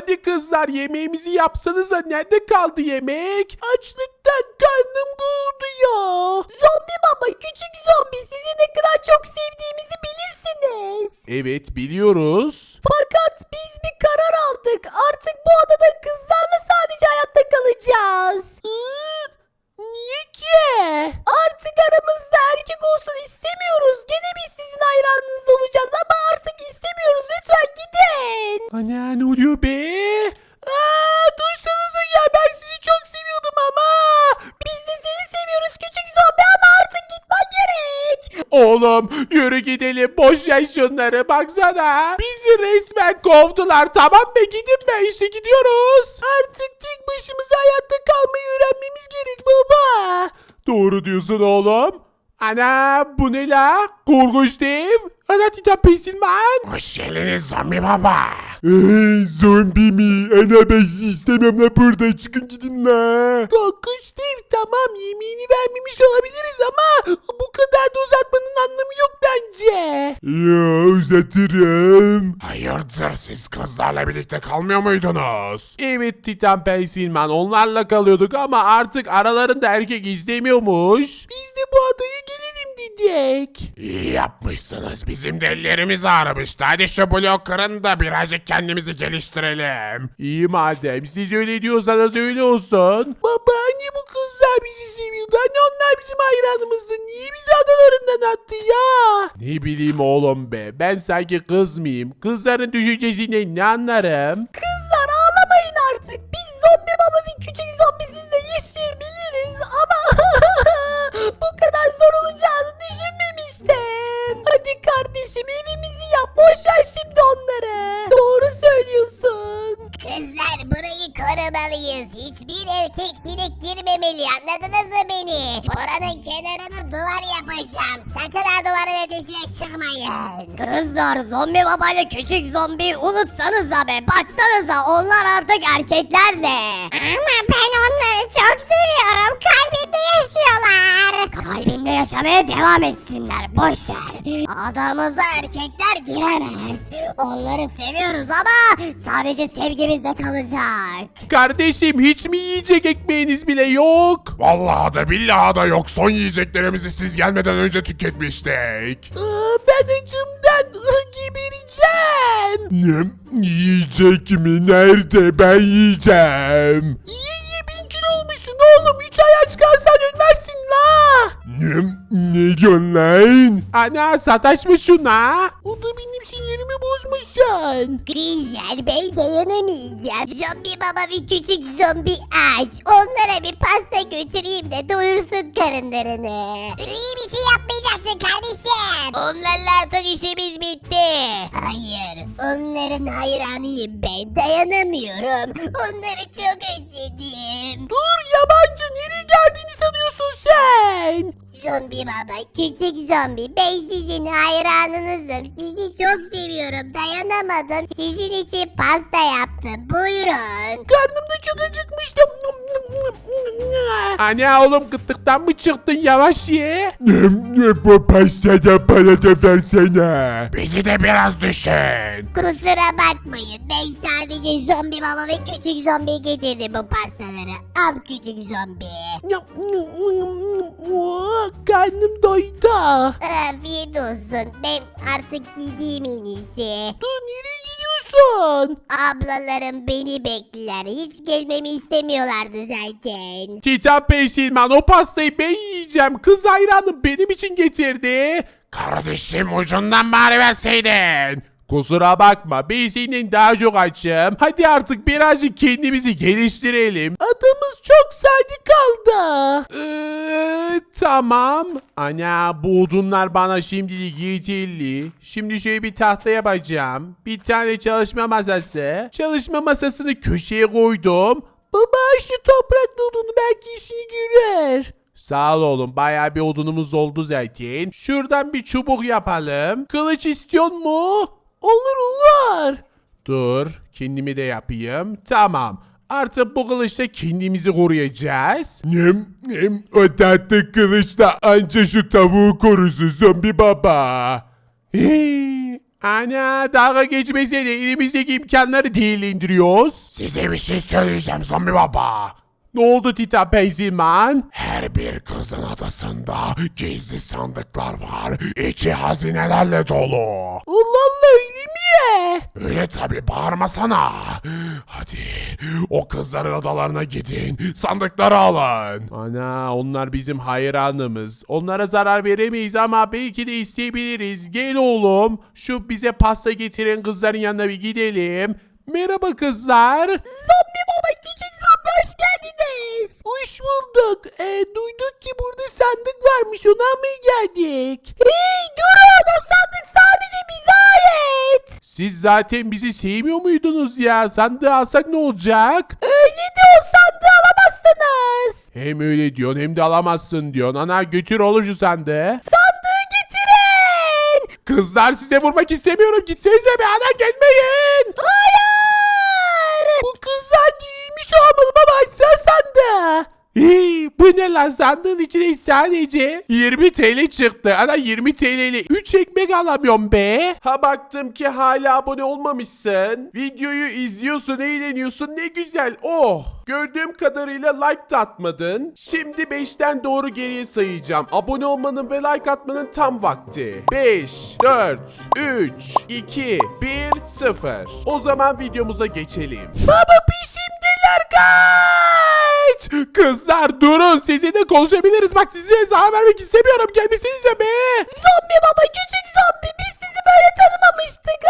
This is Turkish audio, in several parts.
Hadi kızlar yemeğimizi yapsanıza. Nerede kaldı yemek? Açlıktan karnım gurulduyor. Zombi baba küçük zombi sizi ne kadar çok sevdiğimizi bilirsiniz. Evet biliyoruz. Fakat biz bir karar aldık. Artık bu adada kızlarla sadece hayatta kalacağız. Niye ki? Artık aramızda erkek olsun istemiyoruz. Gene biz sizin hayranınız olacağız ama artık istemiyoruz. Lütfen gidin. Ana ne oluyor be? Aa, dursanıza ya ben sizi çok seviyordum ama. Biz de seni seviyoruz küçük zombi ama artık gitmen gerek. Oğlum yürü gidelim boş ver şunları baksana. Bizi resmen kovdular tamam mı gidin be işte gidiyoruz. Artık tek başımıza hayatta kalmayı öğrenmemiz gerek baba. Doğru diyorsun oğlum. Ana bu ne la? Korkunç dev. Ana Titan Pesilman. Hoş geldiniz zombi baba. Hey, zombi mi? Ana ben sizi istemiyorum la burada. Çıkın gidin la. Korkunç dev tamam yemeğini vermemiş olabiliriz ama bu kadar da uzatmanın anlamı yok bence. Ya uzatırım. Hayırdır siz kızlarla birlikte kalmıyor muydunuz? Evet Titan Pesilman onlarla kalıyorduk ama artık aralarında erkek istemiyormuş. Biz de bu adaya dedik. İyi yapmışsınız. Bizim de ellerimiz ağrımıştı. Hadi şu blok kırın da birazcık kendimizi geliştirelim. İyi madem. Siz öyle diyorsanız öyle olsun. Baba anne bu kızlar bizi seviyordu. Anne onlar bizim hayranımızdı. Niye bizi adalarından attı ya? Ne bileyim oğlum be. Ben sanki kız mıyım? Kızların düşüncesinden ne anlarım? Kızlar ağlamayın artık. Biz zombi baba bir küçük zombi sizle yaşayabiliriz zombi babayla küçük zombi unutsanıza be. Baksanıza onlar artık erkeklerle. Ama ben onları çok seviyorum. Kalbimde yaşıyorlar. Kalbinde yaşamaya devam etsinler. Boş ver. Adamıza erkekler giremez. Onları seviyoruz ama sadece sevgimizde kalacak. Kardeşim hiç mi yiyecek ekmeğiniz bile yok? Vallahi da billahi da yok. Son yiyeceklerimizi siz gelmeden önce tüketmiştik. ben acımdan gebereceğim. Ne? Yiyecek mi? Nerede? Ben yiyeceğim. Ye ye bin kilo olmuşsun oğlum. Üç ay aç la. Ne? Ne diyorsun lan? Ana sataşmış şuna. O da benim sinirimi bozmuşsun. Güzel ben dayanamayacağım. Zombi baba bir küçük zombi aç. Onlara bir pasta götüreyim de doyursun karınlarını. İyi bir şey yapmayacaksın kardeşim. Onlarla artık işimiz bitti. Hayır onların hayranıyım ben dayanamıyorum. Onları çok özledim. Dur yabancı nereye geldiğini sanıyorsun sen? Zombi baba, küçük zombi, ben sizin hayranınızım. Sizi çok seviyorum, dayanamadım. Sizin için pasta yaptım, buyurun. Karnım da çok acıkmıştı. Anne oğlum gıttıktan mı çıktın yavaş ye. Bu pastada bana da versene. Bizi de biraz düşün. Kusura bakmayın, ben sadece zombi baba ve küçük zombi getirdim bu pastaları. Al küçük zombi. Karnım doydu. Afiyet olsun, ben artık gideyim en iyisi. Dur nereye gidiyorsun? Ablalarım beni bekler, hiç gelmemi istemiyorlardı zaten. Titan Peysilman o pastayı ben yiyeceğim. Kız hayranım benim için getirdi. Kardeşim ucundan bari verseydin. Kusura bakma ben senin daha çok açım. Hadi artık birazcık kendimizi geliştirelim. Adamız çok sade kaldı. Ee, tamam. Ana bu odunlar bana şimdilik yeterli. Şimdi şöyle bir tahta yapacağım. Bir tane çalışma masası. Çalışma masasını köşeye koydum. Baba şu topraklı odunu belki işini görür. Sağ ol oğlum. Bayağı bir odunumuz oldu zaten. Şuradan bir çubuk yapalım. Kılıç istiyor mu? Olur olur. Dur. Kendimi de yapayım. Tamam. Artık bu kılıçla kendimizi koruyacağız. Nem nem o tatlı kılıçla anca şu tavuğu korusun zombi baba. Hii, Ana dalga geçmesene elimizdeki imkanları değerlendiriyoruz. Size bir şey söyleyeceğim zombi baba. Ne oldu Tita Peyziman? Her bir kızın adasında gizli sandıklar var. İçi hazinelerle dolu. Allah Allah öyle? Öyle tabi bağırmasana. Hadi o kızların adalarına gidin. Sandıkları alın. Ana onlar bizim hayranımız. Onlara zarar veremeyiz ama belki de isteyebiliriz. Gel oğlum. Şu bize pasta getiren kızların yanına bir gidelim. Merhaba kızlar. Zombi geldiniz. Hoş bulduk. E, duyduk ki burada sandık varmış. Onu almaya geldik. Hey durun o sandık sadece bize ait. Siz zaten bizi sevmiyor muydunuz ya? Sandığı alsak ne olacak? Öyle de o sandığı alamazsınız. Hem öyle diyorsun hem de alamazsın diyorsun. Ana götür oğlum şu sandığı. Sandığı getirin. Kızlar size vurmak istemiyorum. Gitsenize be ana gelmeyin. Hayır. Değilmiş olmalı baba açsana sandığı. Hii, bu ne lan sandığın içine sadece 20 TL çıktı. Ana 20 TL ile 3 ekmek alamıyorum be. Ha baktım ki hala abone olmamışsın. Videoyu izliyorsun eğleniyorsun ne güzel oh. Gördüğüm kadarıyla like da atmadın. Şimdi 5'ten doğru geriye sayacağım. Abone olmanın ve like atmanın tam vakti. 5, 4, 3, 2, 1, 0. O zaman videomuza geçelim. Baba kaç! Kızlar durun sizinle konuşabiliriz. Bak size zarar vermek istemiyorum. Gelmesenize be. Zombi baba küçük zombi biz sizi böyle tanımamıştık.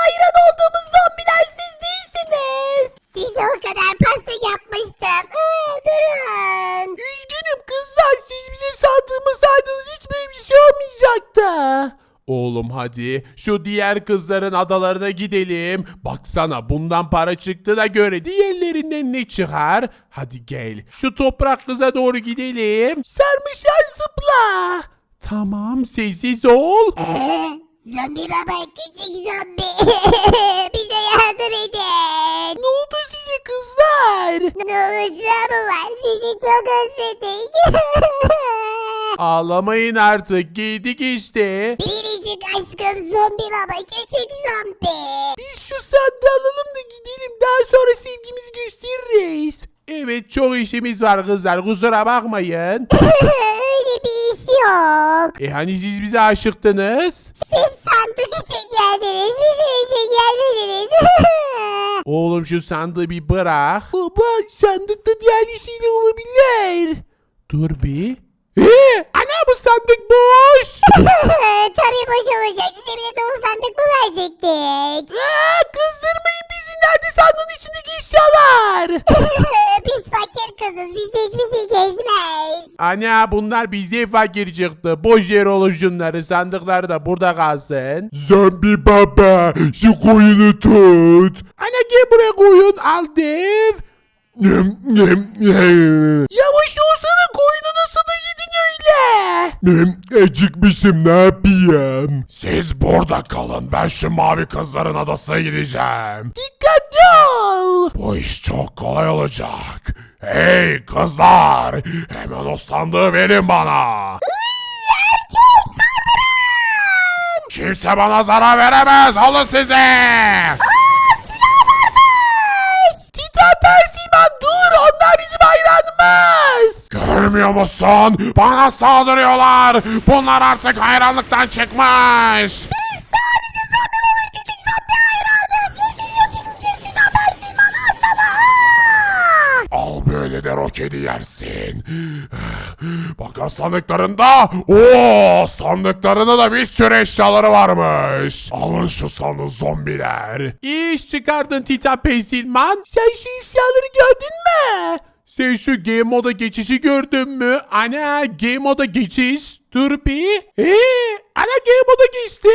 Hayran olduğumuz zombiler siz değilsiniz. Size o kadar pasta yapmıştım. Aa, durun. Üzgünüm Oğlum hadi şu diğer kızların adalarına gidelim. Baksana bundan para çıktığına göre diğerlerinden ne çıkar? Hadi gel şu toprak kıza doğru gidelim. Sarmışlar zıpla. Tamam sessiz ol. Ee, zombi baba küçük zombi. Bize yardım edin. Ne oldu size kızlar? Ne olacağı mı var? Sizi çok özledik. Ağlamayın artık giydik işte. Biricik aşkım zombi baba küçük zombi. Biz şu sandığı alalım da gidelim daha sonra sevgimizi gösteririz. Evet çok işimiz var kızlar kusura bakmayın. Öyle bir iş yok. E hani siz bize aşıktınız? Siz sandık için geldiniz. Bizim için gelmediniz. Oğlum şu sandığı bir bırak. Baba sandıkta diğerlisiyle olabilir. Dur bir. Ee, ana bu sandık boş. Tabii boş olacak. Size bir de dolu sandık mı verecektik? Aa, kızdırmayın bizi nerede sandığın içindeki eşyalar. Biz fakir kızız. Biz hiçbir şey gezmeyiz. Ana bunlar bize fakir çıktı. Boş yer olur şunları. Sandıklar da burada kalsın. Zombi baba şu koyunu tut. Ana gel buraya koyun. Al dev. Yavaş olsana koyunu nasıl da yedin öyle. Acıkmışım ne yapayım? Siz burada kalın ben şu mavi kızların adasına gideceğim. Dikkatli ol. Bu iş çok kolay olacak. Hey kızlar hemen o sandığı verin bana. Kimse bana zarar veremez alın size. Görmüyor musun? Bana saldırıyorlar. Bunlar artık hayranlıktan çıkmış. Al böyle de roketi yersin. Bakın sandıklarında. Oo, sandıklarında da bir sürü eşyaları varmış. Alın şu sandığı zombiler. İyi iş çıkardın Titan Persiman. Sen şu isyanları gördün mü? Sen şu game moda geçişi gördün mü? Ana game moda geçiş. Dur bir. Ee, ana game moda geçtim.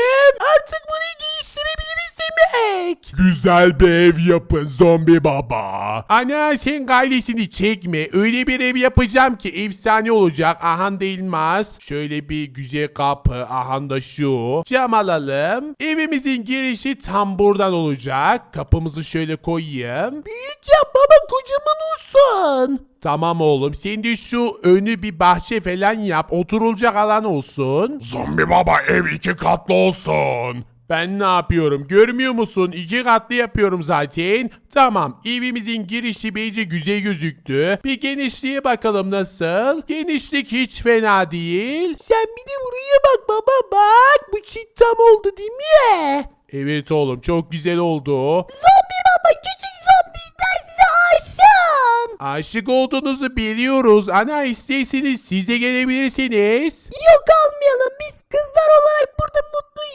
Artık bunu değiştirebiliriz demek. Güzel bir ev yapın zombi baba. Ana sen gailesini çekme. Öyle bir ev yapacağım ki efsane olacak. Ahan da elmas. Şöyle bir güzel kapı. Ahan da şu. Cam alalım. Evimizin girişi tam buradan olacak. Kapımızı şöyle koyayım. Büyük yap baba kocaman olsun. Tamam oğlum sen de şu önü bir bahçe falan yap. Oturulacak alan olsun. Zombi baba ev iki katlı olsun. Ben ne yapıyorum görmüyor musun? İki katlı yapıyorum zaten. Tamam evimizin girişi bence güzel gözüktü. Bir genişliğe bakalım nasıl? Genişlik hiç fena değil. Sen bir de buraya bak baba bak. Bu çit tam oldu değil mi? Evet oğlum çok güzel oldu. Zombi baba küçük zombi ben size aşığım. Aşık olduğunuzu biliyoruz. Ana isteyseniz siz de gelebilirsiniz. Yok almayalım biz kızlar olarak burada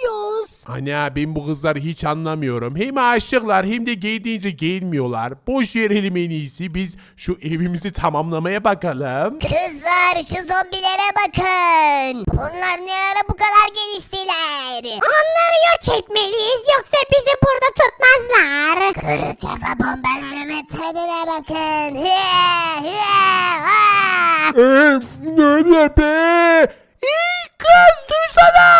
mutluyuz. Ana ben bu kızları hiç anlamıyorum. Hem aşıklar hem de gay deyince gelmiyorlar. Boş verelim en iyisi. Biz şu evimizi tamamlamaya bakalım. Kızlar şu zombilere bakın. Onlar ne ara bu kadar geliştiler. Onları yok etmeliyiz yoksa bizi burada tutmazlar. Kuru kafa bombalarımın tadına bakın. Hıa, hıa, ha. ne be? İyi kız duysana.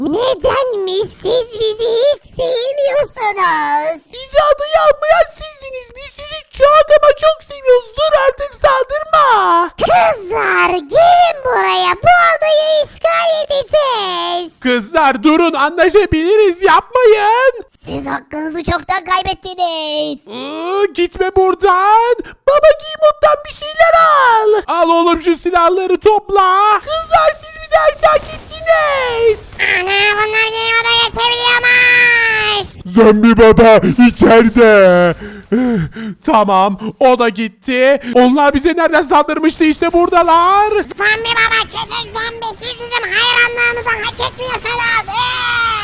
Nedenmiş siz bizi hiç sevmiyorsunuz? Bizi adı yanmayan sizdiniz. Biz sizi çok ama çok seviyoruz. Dur artık saldırma. Kızlar gelin buraya bu adayı işgal edeceğiz. Kızlar durun anlaşabiliriz yapmayın. Siz hakkınızı çoktan kaybettiniz. Iı, gitme buradan. Baba Giymut'tan bir şeyler al. Al oğlum şu silahları topla. Kızlar siz bir daha aşağı gittiniz. Ana bunlar yeni odaya geçebiliyormuş. Zombi baba içeride. tamam o da gitti. Onlar bize nereden saldırmıştı işte buradalar. Zombi baba küçük zombi siz bizim hayranlığımızı hak etmiyorsunuz. Eee!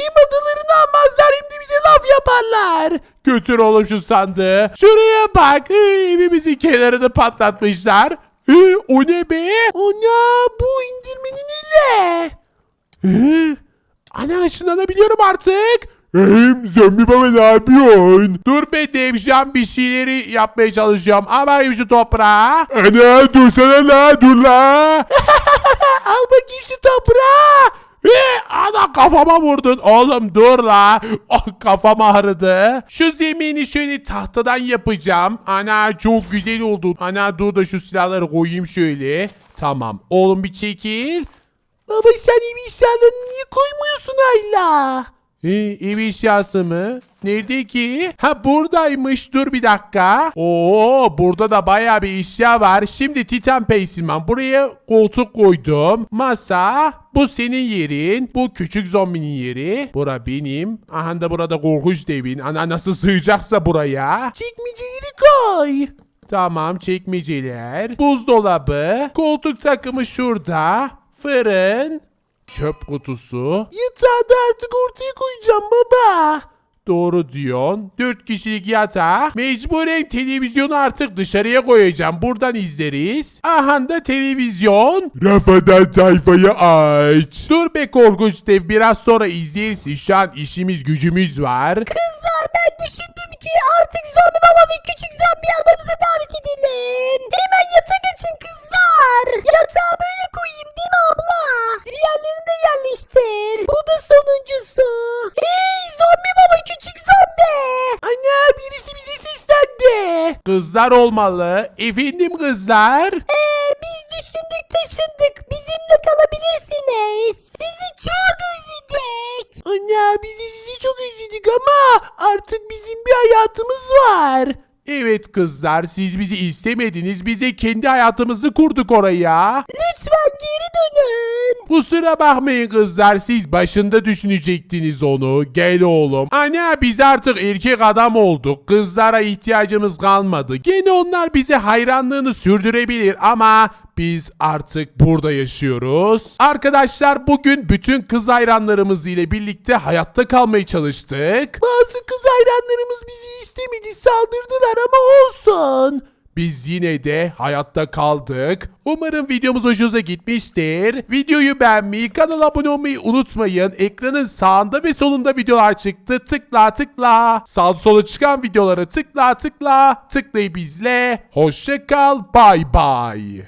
Hem adalarını almazlar hem de bize laf yaparlar. Götür oğlum şu sandığı. Şuraya bak. Hı, Evimizin kenarını patlatmışlar. Hı, o ne be? Ana bu indirmenin ile. Hı, Ana ışınlanabiliyorum artık. Hem zombi baba ne yapıyorsun? Dur be devşan bir şeyleri yapmaya çalışıyorum. Ama şu toprağı. Ana dursana la dur la. Al bakayım şu toprağı. Ana kafama vurdun oğlum dur la. Oh, kafam ağrıdı. Şu zemini şöyle tahtadan yapacağım. Ana çok güzel oldu. Ana dur da şu silahları koyayım şöyle. Tamam oğlum bir çekil. Baba sen ev eşyalarını niye koymuyorsun hala? Ee, ev eşyası mı? Nerede ki? Ha buradaymış dur bir dakika. Oo burada da bayağı bir eşya var. Şimdi Titan Peysilman buraya koltuk koydum. Masa. Bu senin yerin. Bu küçük zombinin yeri. Bura benim. Aha da burada korkunç devin. Ana nasıl sığacaksa buraya. Çekmeceleri koy. Tamam çekmeceler. Buzdolabı. Koltuk takımı şurada. Fırın. Çöp kutusu. Yatağı da artık ortaya koyacağım baba. Doğru diyorsun. 4 kişilik yatağı. Mecburen televizyonu artık dışarıya koyacağım. Buradan izleriz. Aha da televizyon. Rafadan sayfayı aç. Dur be korkunç dev. Biraz sonra izleriz. Şu an işimiz gücümüz var. Kızlar ben düşündüm ki artık zombi baba ve küçük zombi adamıza davet edelim. Hemen yatak açın kızlar. Yatağı böyle koyayım değil mi abla? Diğerlerini de yerleştir. Bu da sonuncusu. Hey zombi baba küçük zombi. Ana birisi bize seslendi. Kızlar olmalı. Efendim kızlar. Ee, biz düşündük taşındık. Bizimle kalabilirsiniz. Sizi çok özledik. Ana biz de sizi çok özledik ama bir hayatımız var. Evet kızlar siz bizi istemediniz bize kendi hayatımızı kurduk oraya. Lütfen geri dönün. Kusura bakmayın kızlar siz başında düşünecektiniz onu. Gel oğlum. Ana biz artık erkek adam olduk. Kızlara ihtiyacımız kalmadı. Gene onlar bize hayranlığını sürdürebilir ama biz artık burada yaşıyoruz. Arkadaşlar bugün bütün kız hayranlarımız ile birlikte hayatta kalmaya çalıştık. Bazı kız hayranlarımız bizi istemedi saldırdılar ama olsun. Biz yine de hayatta kaldık. Umarım videomuz hoşunuza gitmiştir. Videoyu beğenmeyi, kanala abone olmayı unutmayın. Ekranın sağında ve solunda videolar çıktı. Tıkla tıkla. Sağ sola çıkan videoları tıkla tıkla. Tıklayıp izle. Hoşça kal. Bay bay.